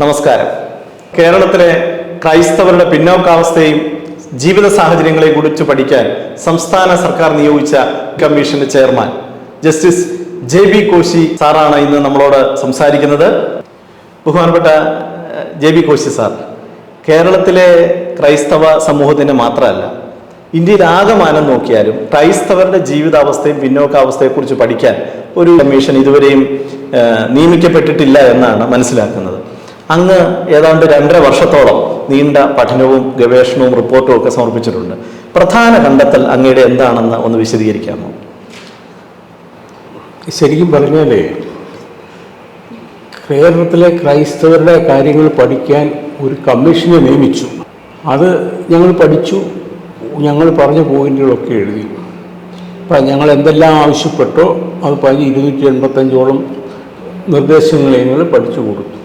നമസ്കാരം. കേരളത്തിലെ ക്രൈസ്തവരുടെ പിന്നോക്കാവസ്ഥയും ജീവിത സാഹചര്യങ്ങളെ കുറിച്ച് പഠിക്കാൻ സംസ്ഥാന സർക്കാർ നിയോഗിച്ച കമ്മീഷന്റെ chairman justice J B Koshy സാറാണ് ഇന്ന് നമ്മളോട് സംസാരിക്കുന്നത്. ബഹുമാനപ്പെട്ട ജെ ബി കോശി സാർ കേരളത്തിലെ ക്രൈസ്തവ സമൂഹത്തിന് മാത്രമല്ല ഇന്ത്യയിൽ ആകമാനം നോക്കിയാലും ക്രൈസ്തവരുടെ ജീവിതാവസ്ഥയും പിന്നോക്കാവസ്ഥയെക്കുറിച്ച് പഠിക്കാൻ ഒരു കമ്മീഷൻ ഇതുവരെയും നിയമിക്കപ്പെട്ടിട്ടില്ല എന്നാണ് മനസ്സിലാക്കുന്നത്. അങ്ങ് ഏതാണ്ട് രണ്ടര വർഷത്തോളം നീണ്ട പഠനവും ഗവേഷണവും റിപ്പോർട്ടും ഒക്കെ സമർപ്പിച്ചിട്ടുണ്ട്. പ്രധാന കണ്ടെത്തൽ അങ്ങയുടെ എന്താണെന്ന് ഒന്ന് വിശദീകരിക്കാമോ? ശരിക്കും പറഞ്ഞാലേ കേരളത്തിലെ ക്രൈസ്തവരുടെ കാര്യങ്ങൾ പഠിക്കാൻ ഒരു കമ്മീഷനെ നിയമിച്ചു. അത് ഞങ്ങൾ പഠിച്ചു ഞങ്ങൾ പറഞ്ഞ പോയിന്റുകളൊക്കെ എഴുതി. അപ്പം ഞങ്ങൾ എന്തെല്ലാം ആവശ്യപ്പെട്ടോ അത് പതിനഞ്ച് ഇരുന്നൂറ്റി എൺപത്തഞ്ചോളം നിർദ്ദേശങ്ങളെ ഞങ്ങൾ പഠിച്ചു കൊടുത്തു.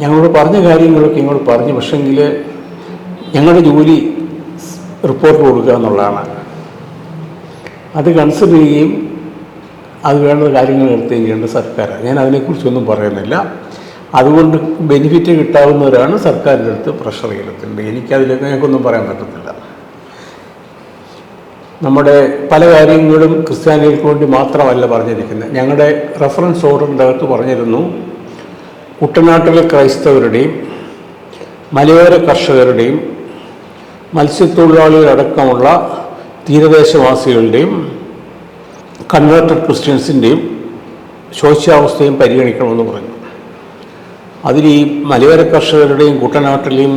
ഞങ്ങളോട് പറഞ്ഞ കാര്യങ്ങളൊക്കെ ഞങ്ങൾ പറഞ്ഞു. പക്ഷെങ്കിൽ ഞങ്ങളുടെ ജോലി റിപ്പോർട്ട് കൊടുക്കുക എന്നുള്ളതാണ്. അത് കൺസിഡർ ചെയ്യുകയും അത് വേണ്ട കാര്യങ്ങൾ എടുത്തുകയും ചെയ്യേണ്ട സർക്കാർ ഞാൻ അതിനെക്കുറിച്ചൊന്നും പറയുന്നില്ല. അതുകൊണ്ട് ബെനിഫിറ്റ് കിട്ടാവുന്നവരാണ് സർക്കാരിന്റെ അടുത്ത് പ്രഷർ ചെയ്യത്തുണ്ട് എനിക്കതിലൊക്കെ ഞങ്ങൾക്കൊന്നും പറയാൻ പറ്റത്തില്ല. നമ്മുടെ പല കാര്യങ്ങളും ക്രിസ്ത്യാനികൾക്ക് വേണ്ടി മാത്രമല്ല പറഞ്ഞിരിക്കുന്നത്. ഞങ്ങളുടെ റെഫറൻസ് ഓർഡറിന്റെ അകത്ത് പറഞ്ഞിരുന്നു. കുട്ടനാട്ടിലെ ക്രൈസ്തവരുടെയും മലയോര കർഷകരുടെയും മത്സ്യത്തൊഴിലാളികളടക്കമുള്ള തീരദേശവാസികളുടെയും കൺവേർട്ടഡ് ക്രിസ്ത്യൻസിന്റെയും ശോച്യാവസ്ഥയും പരിഗണിക്കണമെന്ന് പറഞ്ഞു അതിൽ ഈ മലയോര കർഷകരുടെയും കുട്ടനാട്ടിലെയും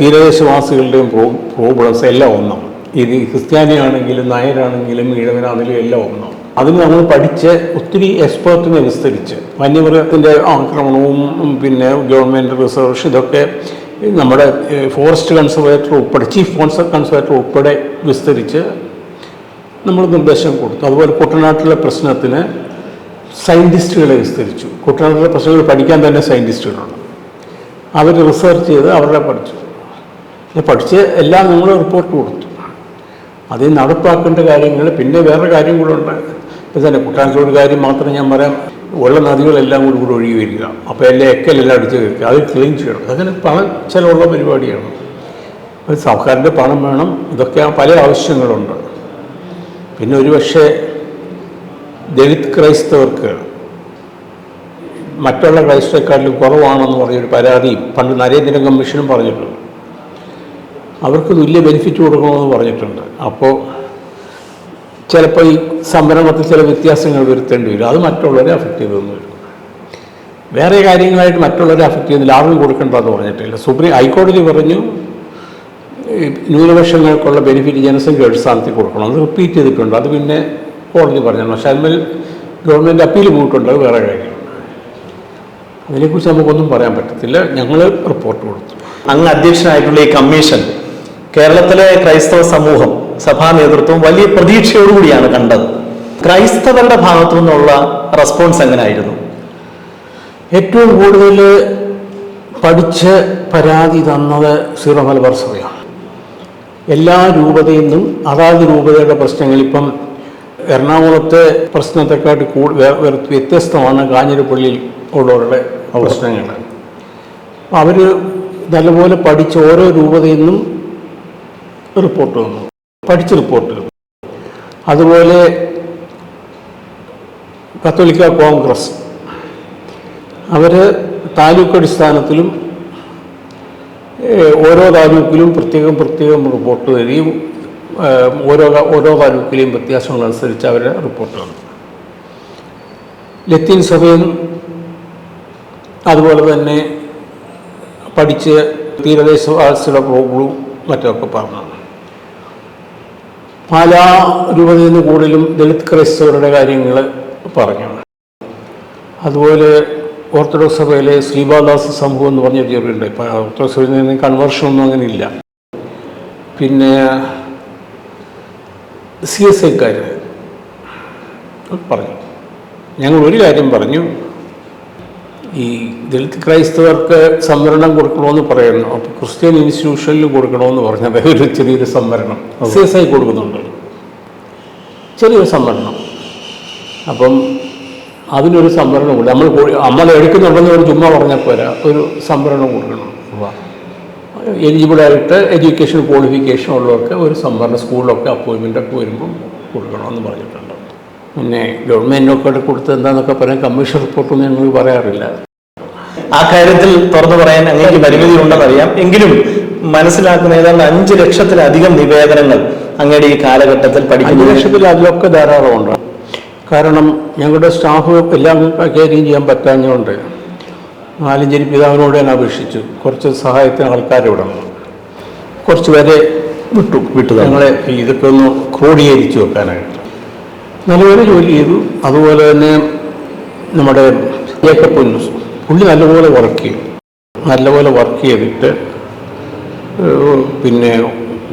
തീരദേശവാസികളുടെയും പ്രോ പ്രോബ്ലംസ് എല്ലാം ഒന്നാണ്. ഇത് ക്രിസ്ത്യാനിയാണെങ്കിലും നായരാണെങ്കിലും ഈഴവനാണെങ്കിലും എല്ലാം ഒന്നാണ്. അതിന് നമ്മൾ പഠിച്ച് ഒത്തിരി എക്സ്പേർട്ടിനെ വിസ്തരിച്ച് വന്യമൃഗത്തിന്റെ ആക്രമണവും പിന്നെ ഗവൺമെന്റ് റിസർവേഷൻ ഇതൊക്കെ നമ്മുടെ ഫോറസ്റ്റ് കൺസർവേറ്റർ ഉൾപ്പെടെ ചീഫ് ഫോറസ്റ്റ് കൺസർവേറ്റർ ഉൾപ്പെടെ വിസ്തരിച്ച് നമ്മൾ നിർദ്ദേശം കൊടുത്തു. അതുപോലെ കുട്ടനാട്ടിലെ പ്രശ്നത്തിന് സയന്റിസ്റ്റുകളെ വിസ്തരിച്ചു. കുട്ടനാട്ടിലെ പ്രശ്നങ്ങൾ പഠിക്കാൻ തന്നെ സയന്റിസ്റ്റുകളുണ്ട് അവർ റിസർച്ച് ചെയ്ത് അവരുടെ പഠിച്ചു. പഠിച്ച് എല്ലാം നമ്മൾ റിപ്പോർട്ട് കൊടുത്തു. അത് നടപ്പാക്കേണ്ട കാര്യങ്ങൾ പിന്നെ വേറെ കാര്യം കൂടെ ഉണ്ട്. ഇപ്പം തന്നെ കുട്ടനാട്ടിലെ ഒരു കാര്യം മാത്രം ഞാൻ പറയാം. ഉള്ള നദികളെല്ലാം കൂടി കൂടി ഒഴുകി വരിക. അപ്പോൾ എല്ലാം എക്കലെല്ലാം അടിച്ച് കയറ്റുക. അത് ക്ലീൻ ചെയ്യണം. അങ്ങനെ പണം ചിലവുള്ള പരിപാടിയാണ്. സർക്കാരിന്റെ പണം വേണം. ഇതൊക്കെ പല ആവശ്യങ്ങളുണ്ട്. പിന്നെ ഒരുപക്ഷെ ദളിത് ക്രൈസ്തവർക്ക് മറ്റുള്ള ക്രൈസ്തവക്കാരിലും കുറവാണെന്ന് പറഞ്ഞൊരു പരാതി പണ്ട് നരേന്ദ്ര കമ്മീഷനും പറഞ്ഞിട്ടുണ്ട്. അവർക്ക് തുല്യ ബെനിഫിറ്റ് കൊടുക്കണമെന്ന് പറഞ്ഞിട്ടുണ്ട്. അപ്പോൾ ചിലപ്പോൾ ഈ സംരംഭത്തിൽ ചില വ്യത്യാസങ്ങൾ വരുത്തേണ്ടി വരും. അത് മറ്റുള്ളവരെ അഫക്റ്റ് ചെയ്തൊന്നും വരും. വേറെ കാര്യങ്ങളായിട്ട് മറ്റുള്ളവരെ അഫക്റ്റ് ചെയ്യുന്നില്ല. ആർക്കും കൊടുക്കേണ്ടതെന്ന് പറഞ്ഞിട്ടില്ല. സുപ്രീം ഹൈക്കോടതി പറഞ്ഞു ന്യൂനപക്ഷങ്ങൾക്കുള്ള ബെനിഫിറ്റ് ജനസംഖ്യ അടിസ്ഥാനത്തിൽ കൊടുക്കണം. അത് റിപ്പീറ്റ് ചെയ്തിട്ടുണ്ട്. അത് പിന്നെ കോടതി പറഞ്ഞു പക്ഷേ അതിന്മേൽ ഗവൺമെന്റ് അപ്പീൽ പോയിട്ടുണ്ട്. അത് വേറെ കാര്യം. അതിനെക്കുറിച്ച് നമുക്കൊന്നും പറയാൻ പറ്റത്തില്ല. ഞങ്ങൾ റിപ്പോർട്ട് കൊടുത്തു. അങ്ങ് അധ്യക്ഷനായിട്ടുള്ള ഈ കമ്മീഷൻ കേരളത്തിലെ ക്രൈസ്തവ സമൂഹം സഭാ നേതൃത്വം വലിയ പ്രതീക്ഷയോടുകൂടിയാണ് കണ്ടത്. ക്രൈസ്തവരുടെ ഭാഗത്തു നിന്നുള്ള റെസ്പോൺസ് എങ്ങനെയായിരുന്നു ഏറ്റവും കൂടുതൽ പഠിച്ച് പരാതി തന്നത് സീറോ മലബാർ സഭയാണ്. എല്ലാ രൂപതയിൽ നിന്നും അതാത് രൂപതയുടെ പ്രശ്നങ്ങൾ ഇപ്പം എറണാകുളത്തെ പ്രശ്നത്തെക്കാട്ട് കൂടുതൽ വ്യത്യസ്തമാണ് കാഞ്ഞിരപ്പള്ളിയിൽ ഉള്ളവരുടെ പ്രശ്നങ്ങൾ. അവർ നല്ലപോലെ പഠിച്ച് ഓരോ രൂപതയിൽ നിന്നും റിപ്പോർട്ട് വന്നു. പഠിച്ച് റിപ്പോർട്ടുകൾ അതുപോലെ കത്തോലിക്ക കോൺഗ്രസ്. അവർ താലൂക്ക് അടിസ്ഥാനത്തിലും ഓരോ താലൂക്കിലും പ്രത്യേകം പ്രത്യേകം റിപ്പോർട്ട് തരികയും ഓരോ ഓരോ താലൂക്കിലെയും വ്യത്യാസങ്ങളനുസരിച്ച് അവരുടെ റിപ്പോർട്ടുകൾ ലത്തീൻ സഭയും അതുപോലെ തന്നെ പഠിച്ച് തീരദേശവാസിയുടെ പ്രോബ്ലവും മറ്റൊക്കെ പറഞ്ഞു പാലാ രൂപതയിൽ നിന്ന് കൂടുതലും ദളിത് ക്രൈസ്തവരുടെ കാര്യങ്ങൾ പറഞ്ഞു അതുപോലെ ഓർത്തഡോക്സ് സഭയിലെ ശ്രീബാദാസ് സമൂഹം എന്ന് പറഞ്ഞ ചെറിയുണ്ട് ഇപ്പം ഓർത്തഡോക്സ് സഭയിൽ നിന്ന് കൺവേർഷൻ ഒന്നും അങ്ങനെ ഇല്ല. പിന്നെ സി എസ് ഐക്കാർ പറഞ്ഞു. ഞങ്ങൾ ഒരു കാര്യം പറഞ്ഞു. ഈ ദളിത് ക്രൈസ്തവർക്ക് സംവരണം കൊടുക്കണമെന്ന് പറയുന്നു. അപ്പോൾ ക്രിസ്ത്യൻ ഇൻസ്റ്റിറ്റ്യൂഷനിൽ കൊടുക്കണമെന്ന് പറഞ്ഞത് ഒരു ചെറിയൊരു സംവരണം. സി എസ് ഐ കൊടുക്കുന്നുണ്ട്. ചെറിയൊരു സംവരണം. അപ്പം അതിനൊരു സംവരണം കൂടി. നമ്മൾ നമ്മൾ എടുക്കുന്നുണ്ടെന്ന് ഒരു ചുമ്മാ പറഞ്ഞാൽ പോരാ. ഒരു സംവരണം കൊടുക്കണം. എലിജിബിളായിട്ട് എഡ്യൂക്കേഷൻ ക്വാളിഫിക്കേഷൻ ഉള്ളവർക്ക് ഒരു സംവരണം സ്കൂളിലൊക്കെ അപ്പോയിൻമെന്റ് ഒക്കെ വരുമ്പം കൊടുക്കണമെന്ന് പറഞ്ഞിട്ടുണ്ട്. പിന്നെ ഗവൺമെന്റിനൊക്കെ കൊടുത്ത് എന്താന്നൊക്കെ പറയാൻ കമ്മീഷൻ റിപ്പോർട്ടൊന്നും ഞങ്ങൾ പറയാറില്ല. ആ കാര്യത്തിൽ തുറന്നു പറയാൻ അങ്ങേക്ക് പരിമിതി ഉണ്ടെന്നറിയാം. എങ്കിലും മനസ്സിലാക്കുന്ന ഏതാണ്ട് അഞ്ച് ലക്ഷത്തിലധികം നിവേദനങ്ങൾ അങ്ങയുടെ ഈ കാലഘട്ടത്തിൽ അഞ്ച് പഠിക്കുന്ന. ലക്ഷത്തിൽ അതിലൊക്കെ ധാരാളമുണ്ട്. കാരണം ഞങ്ങളുടെ സ്റ്റാഫ് എല്ലാം കൈകാര്യം ചെയ്യാൻ പറ്റാഞ്ഞുകൊണ്ട് ആലഞ്ചേരി പിതാവിനോട് ഞാൻ അപേക്ഷിച്ചു. കുറച്ച് സഹായത്തിന് ആൾക്കാരെ വിടണം. കുറച്ച് പേരെ വിട്ടു. വിട്ടു ഞങ്ങളെ ഇതൊക്കെ ഒന്ന് ക്രോഡീകരിച്ചു വെക്കാനായിട്ട്. നല്ലപോലെ ജോലി ചെയ്തു. അതുപോലെ തന്നെ നമ്മുടെ ജേക്കബ് പൊന്നൂസ് പുള്ളി നല്ലപോലെ വർക്ക് ചെയ്തു. നല്ലപോലെ വർക്ക് ചെയ്തിട്ട് പിന്നെ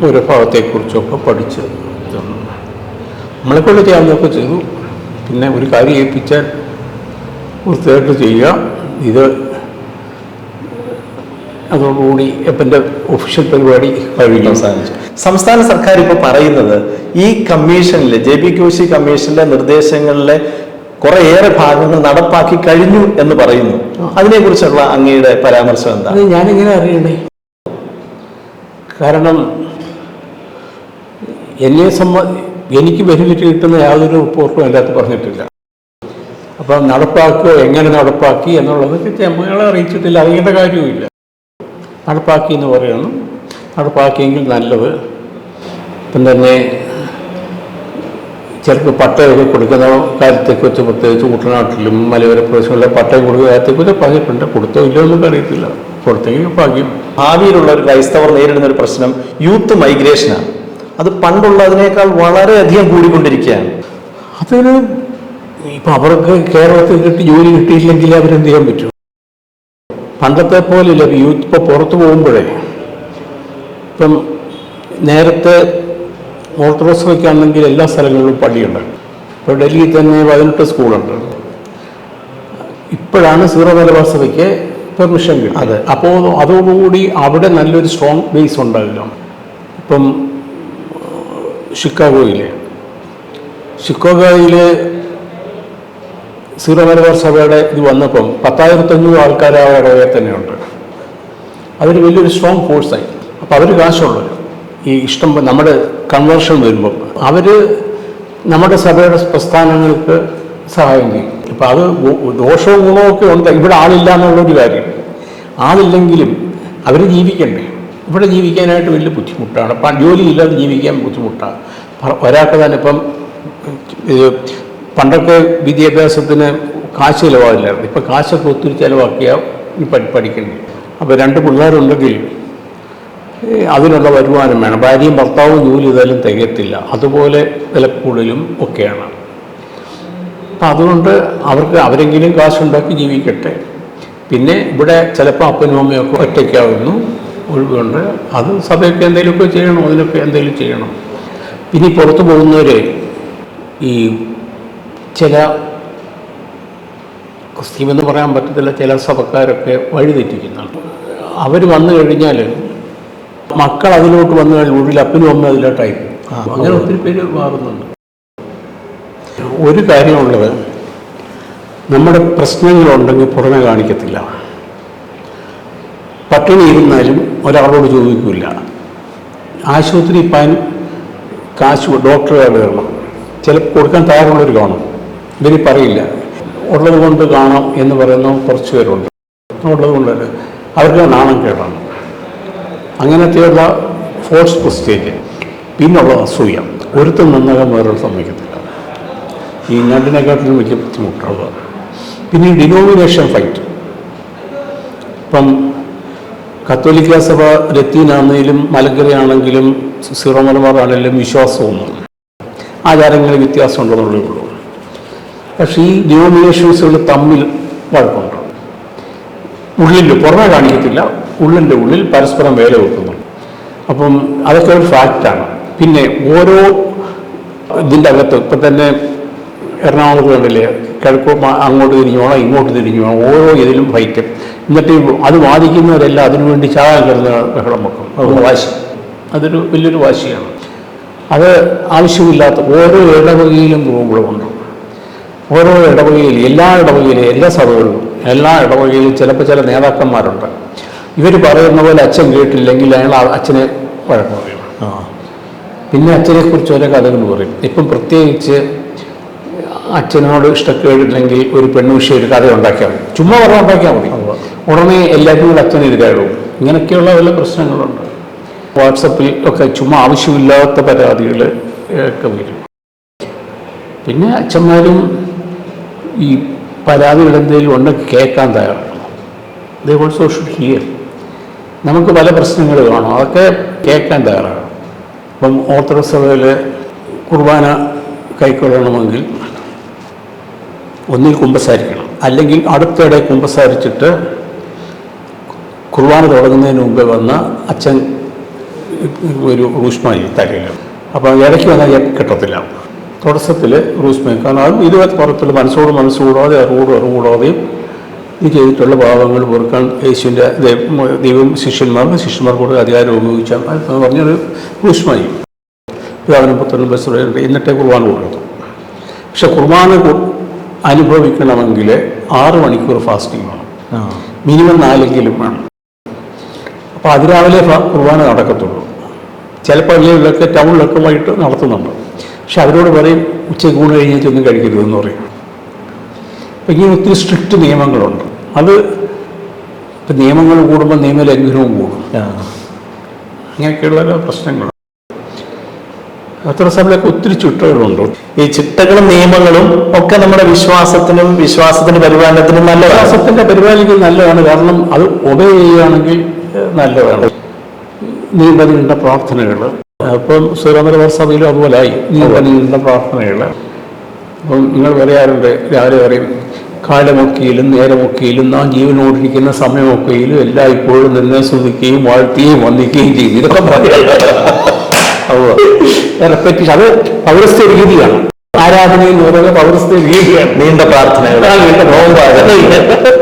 ഓരോ ഭാഗത്തെക്കുറിച്ചൊക്കെ പഠിച്ച് നമ്മളെക്കൊണ്ട് നമ്മളെ കൊണ്ട് ചെയ്യാവുന്നതൊക്കെ ചെയ്തു. പിന്നെ ഒരു കാര്യം ഏൽപ്പിച്ചാൽ വൃത്തിയായിട്ട് ചെയ്യുക. ഇത് അതോടുകൂടി എപ്പന്റെ ഒഫീഷ്യൽ പരിപാടി കഴിഞ്ഞു അവസാനിച്ചു. സംസ്ഥാന സർക്കാർ ഇപ്പോൾ പറയുന്നത് ഈ കമ്മീഷനിലെ ജെ ബി കോശി കമ്മീഷനിലെ നിർദ്ദേശങ്ങളിലെ കുറേയേറെ ഭാഗങ്ങൾ നടപ്പാക്കി കഴിഞ്ഞു എന്ന് പറയുന്നു. അതിനെക്കുറിച്ചുള്ള അങ്ങയുടെ പരാമർശം എന്താ? ഞാനിങ്ങനെ അറിയണേ? കാരണം എന്നെ സംബന്ധി എനിക്ക് ബെനിഫിറ്റ് കിട്ടുന്ന യാതൊരു റിപ്പോർട്ടും അതിനകത്ത് പറഞ്ഞിട്ടില്ല. അപ്പം നടപ്പാക്കുക എങ്ങനെ നടപ്പാക്കി എന്നുള്ളത് നമ്മളെ അറിയിച്ചിട്ടില്ല. അറിയേണ്ട കാര്യവുമില്ല. നടപ്പാക്കി എന്ന് പറയുന്നു. നടപ്പാക്കിയെങ്കിൽ നല്ലത്. ഇപ്പം തന്നെ ചിലപ്പോൾ പട്ടയൊക്കെ കൊടുക്കുന്ന കാര്യത്തെക്കുറിച്ച് പ്രത്യേകിച്ച് കുട്ടനാട്ടിലും മലയോര പ്രദേശങ്ങളിലെ പട്ടയം കൊടുക്കുന്ന കാര്യത്തെക്കുറിച്ച് പറഞ്ഞിട്ടുണ്ട്. കൊടുത്തോ ഇല്ലയോ എന്നൊക്കെ അറിയത്തില്ല. കൊടുത്തെങ്കിൽ ഭാഗ്യം. ഭാവിയിലുള്ള ഒരു ക്രൈസ്തവർ നേരിടുന്ന ഒരു പ്രശ്നം യൂത്ത് മൈഗ്രേഷനാണ്. അത് പണ്ടുള്ളതിനേക്കാൾ വളരെയധികം കൂടിക്കൊണ്ടിരിക്കുകയാണ്. അതൊരു ഇപ്പം അവർക്ക് കേരളത്തിൽ കിട്ടി ജോലി കിട്ടിയില്ലെങ്കിൽ അവരെന്ത് ചെയ്യാൻ പറ്റും? പണ്ടത്തെ പോലെയല്ല യൂത്ത് ഇപ്പോൾ പുറത്ത് പോകുമ്പോഴേ ഇപ്പം നേരത്തെ ഓർത്തഡോക്സ് വയ്ക്കാണെങ്കിൽ എല്ലാ സ്ഥലങ്ങളിലും പള്ളിയുണ്ട്. ഇപ്പോൾ ഡൽഹിയിൽ തന്നെ പതിനെട്ട് സ്കൂളുണ്ട്. ഇപ്പോഴാണ് സീറോ മലബാർ പെർമിഷൻ കിട്ടും അതെ. അപ്പോൾ അതോടുകൂടി അവിടെ നല്ലൊരു സ്ട്രോങ് ബേസ് ഉണ്ടാവില്ല ഇപ്പം ഷിക്കാഗോയിൽ ഷിക്കാഗോയിൽ സീറോ മലബാർ സഭയുടെ ഇത് വന്നപ്പം പത്തായിരത്തഞ്ഞൂറ് ആൾക്കാർ അവിടെ തന്നെയുണ്ട്. അതൊരു വലിയൊരു സ്ട്രോങ് ഫോഴ്സായി അപ്പോൾ അവർ കാശുള്ളവർ ഈ ഇഷ്ടം നമ്മുടെ കൺവേർഷൻ വരുമ്പം അവർ നമ്മുടെ സഭയുടെ പ്രസ്ഥാനങ്ങൾക്ക് സഹായം ചെയ്യും. അപ്പം അത് ദോഷവും ഗുണവും ഒക്കെ ഉണ്ട്. ഇവിടെ ആളില്ല എന്നുള്ളൊരു കാര്യം. ആളില്ലെങ്കിലും അവർ ജീവിക്കണ്ടേ? ഇവിടെ ജീവിക്കാനായിട്ട് വലിയ ബുദ്ധിമുട്ടാണ്. അപ്പം ജോലിയില്ലാതെ ജീവിക്കാൻ ബുദ്ധിമുട്ടാണ്. ഒരാൾക്ക് തന്നെ ഇപ്പം പണ്ടൊക്കെ വിദ്യാഭ്യാസത്തിന് കാശ് ചിലവാകില്ലായിരുന്നു. ഇപ്പം കാശൊക്കെ ഒത്തിരി ചിലവാക്കിയാൽ പഠിക്കണ്ടേ? അപ്പോൾ രണ്ട് പിള്ളേരുണ്ടെങ്കിൽ അതിനുള്ള വരുമാനം വേണം. ഭാര്യയും ഭർത്താവും ജോലി ചെയ്താലും തികയത്തില്ല. അതുപോലെ വിലക്കൂടലും ഒക്കെയാണ്. അപ്പം അതുകൊണ്ട് അവർക്ക് അവരെങ്കിലും കാശുണ്ടാക്കി ജീവിക്കട്ടെ. പിന്നെ ഇവിടെ ചിലപ്പോൾ അപ്പനും അമ്മയൊക്കെ ഒറ്റയ്ക്കാവുന്നു. ഒഴിവുണ്ട് അത് സഭയൊക്കെ എന്തെങ്കിലുമൊക്കെ ചെയ്യണം? അതിനൊക്കെ എന്തെങ്കിലും ചെയ്യണം. പിന്നെ പുറത്തു പോകുന്നവർ ഈ ചില ക്രിസ്ത്യമെന്ന് പറയാൻ പറ്റത്തില്ല ചില സഭക്കാരൊക്കെ വഴിതെറ്റിക്കുന്നുണ്ട്. അവർ വന്നു കഴിഞ്ഞാൽ മക്കൾ അതിലോട്ട് വന്നു കഴിഞ്ഞാൽ ഉള്ളിൽ അപ്പനും അമ്മ അതിലോട്ടായി അങ്ങനെ ഒത്തിരി പേര് മാറുന്നുണ്ട്. ഒരു കാര്യമുള്ളത് നമ്മുടെ പ്രശ്നങ്ങളുണ്ടെങ്കിൽ പുറമെ കാണിക്കത്തില്ല. പട്ടിണി ഇരുന്നാലും ഒരാളോട് ചോദിക്കില്ല. ആശുപത്രി പാൻ കാശ് ഡോക്ടറെ വരണം ചിലപ്പോൾ കൊടുക്കാൻ തയ്യാറുള്ളവർ കാണും. ഇവർ പറയില്ല. ഉള്ളത് കൊണ്ട് കാണാം എന്ന് പറയുന്ന കുറച്ച് പേരുണ്ട്. ഉള്ളത് കൊണ്ട് അവർക്ക് നാണം കേടാണ്. അങ്ങനത്തെയുള്ള ഫോഴ്സ് പ്രസ്റ്റേജ് പിന്നുള്ള അസൂയ. ഒരുത്തം നന്നാകാൻ വേറൊരു സമ്മതിക്കത്തില്ല. ഈ ഞണ്ടിനെക്കാട്ടിലും വലിയ ബുദ്ധിമുട്ടുള്ളത് പിന്നെ ഡിനോമിനേഷൻ ഫൈറ്റ് ഇപ്പം കത്തോലിക്ക സഭ ലത്തീനാണെങ്കിലും മലങ്കരയാണെങ്കിലും സിറോ മലബാർ ആണെങ്കിലും വിശ്വാസമൊന്നും ആചാരങ്ങളിൽ വ്യത്യാസം ഉണ്ടെന്നുള്ളേ ഉള്ളൂ. പക്ഷേ ഈ ഡിനോമിനേഷൻസുകൾ തമ്മിൽ വഴക്കുണ്ട്. ഉള്ളിൽ പുറമെ കാണിക്കത്തില്ല ഉള്ളിന്റെ ഉള്ളിൽ പരസ്പരം വേല വെക്കുന്നു. അപ്പം അതൊക്കെ ഒരു ഫാക്റ്റാണ് പിന്നെ ഓരോ ഇതിന്റെ അകത്ത് ഇപ്പം തന്നെ എറണാകുളത്ത് കണ്ടില്ലേ? കിഴക്കോ അങ്ങോട്ട് തിരിഞ്ഞു പോകണം ഇങ്ങോട്ട് തിരിഞ്ഞു പോകണം ഓരോ ഇതിലും ഫൈറ്റ് എന്നിട്ട് അത് വാദിക്കുന്നവരെല്ലാം അതിനുവേണ്ടി ചാകാൻ കരുതുന്ന ബഹളം വെക്കും. അതൊരു വാശി. അതൊരു വലിയൊരു വാശിയാണ്. അത് ആവശ്യമില്ലാത്ത ഓരോ ഇടവകയിലും പ്രോബ്ലമുണ്ട് ഓരോ ഇടവകയിലും എല്ലാ ഇടവകയിലും എല്ലാ സഭകളിലും എല്ലാ ഇടവകയിലും ചിലപ്പോൾ ചില നേതാക്കന്മാരുണ്ട്. ഇവർ പറയുന്ന പോലെ അച്ഛൻ കേട്ടില്ലെങ്കിൽ അയാൾ അച്ഛനെ വഴക്ക് പറയും. പിന്നെ അച്ഛനെ കുറിച്ച് ഓരോ കഥകൾ പറയും. ഇപ്പം പ്രത്യേകിച്ച് അച്ഛനോട് ഇഷ്ടക്കേടില്ലെങ്കിൽ ഒരു പെണ്ണുവിഷയം ഒരു കഥ ഉണ്ടാക്കിയാൽ മതി. ചുമ്മാ പറഞ്ഞാൽ ഉണ്ടാക്കിയാൽ മതി. ഉടനെ എല്ലാവരും കൂടെ അച്ഛൻ ഇരുകാഴും ഇങ്ങനെയൊക്കെയുള്ള വല്ല പ്രശ്നങ്ങളുണ്ട്. വാട്സപ്പിൽ ഒക്കെ ചുമ്മാ ആവശ്യമില്ലാത്ത പരാതികൾ ഒക്കെ വരും. പിന്നെ അച്ഛന്മാരും ഈ പരാതികൾ എന്തെങ്കിലും ഉണ്ടെങ്കിൽ കേൾക്കാൻ തയ്യാറാണ്. ദേ ഓൾസോ ഷുഡ് ഹിയർ നമുക്ക് പല പ്രശ്നങ്ങൾ കാണും. അതൊക്കെ കേൾക്കാൻ തയ്യാറാണ്. ഇപ്പം ഓർത്തഡോക്സ് സഭയിൽ കുർബാന കൈക്കൊള്ളണമെങ്കിൽ ഒന്നിൽ കുമ്പസാരിക്കണം. അല്ലെങ്കിൽ അടുത്തിടെ കുമ്പസാരിച്ചിട്ട് കുർബാന തുടങ്ങുന്നതിന് മുമ്പേ വന്ന അച്ഛൻ ഒരു റൂഷ്മായി തലയിൽ. അപ്പോൾ ഇടയ്ക്ക് വന്നാൽ കിട്ടത്തില്ല. തുടക്കത്തിൽ റൂസ്മായി കാരണം അത് ഇരുപത്തി പുറത്തുള്ള മനസ്സോട് മനസ്സുകൂടാതെ അറിവോട് അറിവുകൂടാതെയും ഇത് ചെയ്തിട്ടുള്ള പാവങ്ങൾ പൊറുക്കാൻ യേശുവിന്റെ ദൈവം ശിഷ്യന്മാർക്ക് ശിഷ്യന്മാർക്കൂടെ അധികാരം ഉപയോഗിച്ചാൽ അത് പറഞ്ഞൊരു റൂഷ്മായി വ്യാപനപുത്രനും ബസ് ബസ്സുണ്ട് എന്നിട്ടേ കുർബാന കൊടുക്കുന്നു പക്ഷെ കുർബാന അനുഭവിക്കണമെങ്കിൽ ആറ് മണിക്കൂർ ഫാസ്റ്റിംഗ് വേണം. മിനിമം നാലെങ്കിലും വേണം. അപ്പോൾ അതിരാവിലെ കുർബാന നടക്കത്തുള്ളൂ. ചില പള്ളികളിലൊക്കെ ടൗണിലൊക്കെ വൈകിട്ട് നടത്തുന്നുണ്ട് പക്ഷെ അവരോട് പറയും ഉച്ചയ്ക്ക് ഊണ് കഴിഞ്ഞിട്ടൊന്നും കഴിക്കരുതെന്ന് പറയും. അപ്പം ഇങ്ങനെ ഒത്തിരി സ്ട്രിക്റ്റ് നിയമങ്ങളുണ്ട്. അത് ഇപ്പം നിയമങ്ങൾ കൂടുമ്പോൾ നിയമലംഘനവും കൂടും. അങ്ങനെയൊക്കെയുള്ള പ്രശ്നങ്ങൾ. അത്ര സമയത്തൊക്കെ ഒത്തിരി ചുറ്റുകളുണ്ട് ഈ ചിട്ടകളും നിയമങ്ങളും ഒക്കെ നമ്മുടെ വിശ്വാസത്തിനും വിശ്വാസത്തിന്റെ പരിപാലനത്തിനും നല്ല വിശ്വാസത്തിന്റെ പരിപാലിക്കൽ നല്ലതാണ്. കാരണം അത് ഒബേ ചെയ്യുകയാണെങ്കിൽ നല്ലതാണ്. നീണ്ട നീണ്ട പ്രാർത്ഥനകൾ. അപ്പം സുരേന്ദ്രവർ സഭയിലും അതുപോലായി നീണ്ട നീണ്ട പ്രാർത്ഥനകൾ. അപ്പം നിങ്ങൾ പറയാറുണ്ട് രാവിലെ പറയും കാലമൊക്കെയിലും നേരമൊക്കെയിലും നാം ജീവനോടിരിക്കുന്ന സമയമൊക്കെയിലും എല്ലാം ഇപ്പോഴും നിന്നെ സ്തുതിക്കുകയും വാഴ്ത്തുകയും വന്ദിക്കുകയും ചെയ്തിരുന്ന ഇതൊക്കെ റെപ്പറ്റീഷൻ അത് പൗരസ്ത്യ രീതിയാണ്. ആരാധനയിൽ പൗരസ്ത്യ രീതിയാണ്. നീണ്ട പ്രാർത്ഥനകൾ. നീണ്ട നോമ്പാണ്.